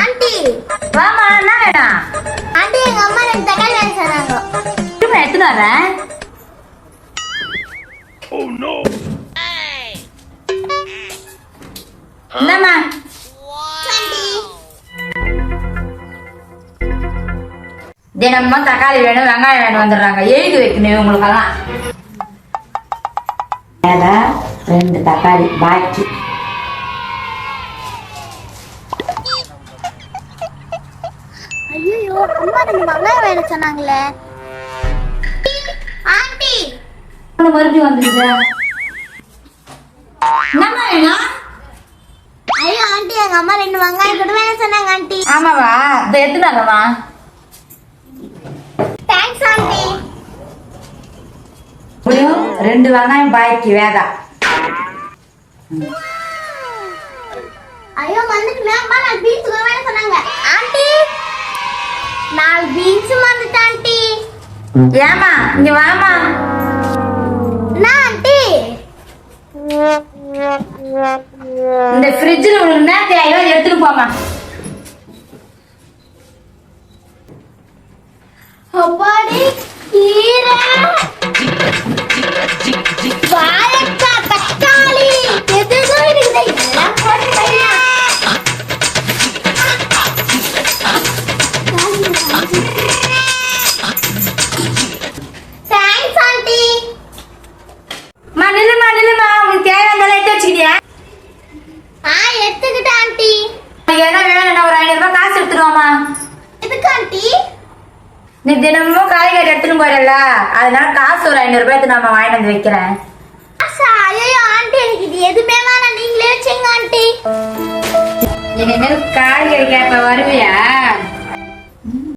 Aunty. வாமா என்ன வேணும்? ஆண்டி எங்க அம்மா ரெண்டு தக்காளி வாங்கி சொன்னாங்க திரும்ப எடுத்துன்னு வரேன் இந்தாம்மா ஆண்டி. தினமும் தக்காளி வேணும் வெங்காயம் வேணும் வந்துடுறாங்க. எழுதி வைக்கணும் இவங்களுக்கெல்லாம். மேல ரெண்டு தக்காளி பாக்கி. ஐயோ அம்மா ரெண்டு வெங்காயம் வேணும் சொன்னாங்களே. ஆண்டி. மறுபடியும் வந்துருது என்னம்மா வேணும்? ஐயோ ஆண்டி எங்க அம்மா ரெண்டு வெங்காயம் கூட வேணும் சொன்னாங்க ஆண்டி. ஆமாவா? இதை எடுத்துன்னு வரேம்மா தேங்க்ஸ் ஆண்டி. முடியும் ரெண்டு வெங்காயம் பாக்கி வேகா ஐயோ வந்துட்டு அம்மா நாலு பீன்ஸ் கூட வேணும் சொன்னாங்க. ஆண்டி ஏமா இங்க வாமா ஆண்டி. இந்த ஃப்ரிட்ஜில் உனக்கு என்ன தேவையோ எடுத்துட்டு போமா அப்பாடி கீரை. வாழைக்காய் தக்காளி. எதுதோ இருக்குது எல்லாம் போட்டு வையா. Thanks, நீ தினமும் காய்கறி எடுத்துன்னு போறல அதனால காசு ஒரு ஐநூறு ரூபாய் நான் வாங்கிட்டு வந்து வைக்கிறேன் ஐயையோ, aunty, எனக்கு இது எதுவுமே வேணாம். நீங்களே வச்சுங்க, aunty. இனிமேல் காய்கறி கேட்ப வருவியா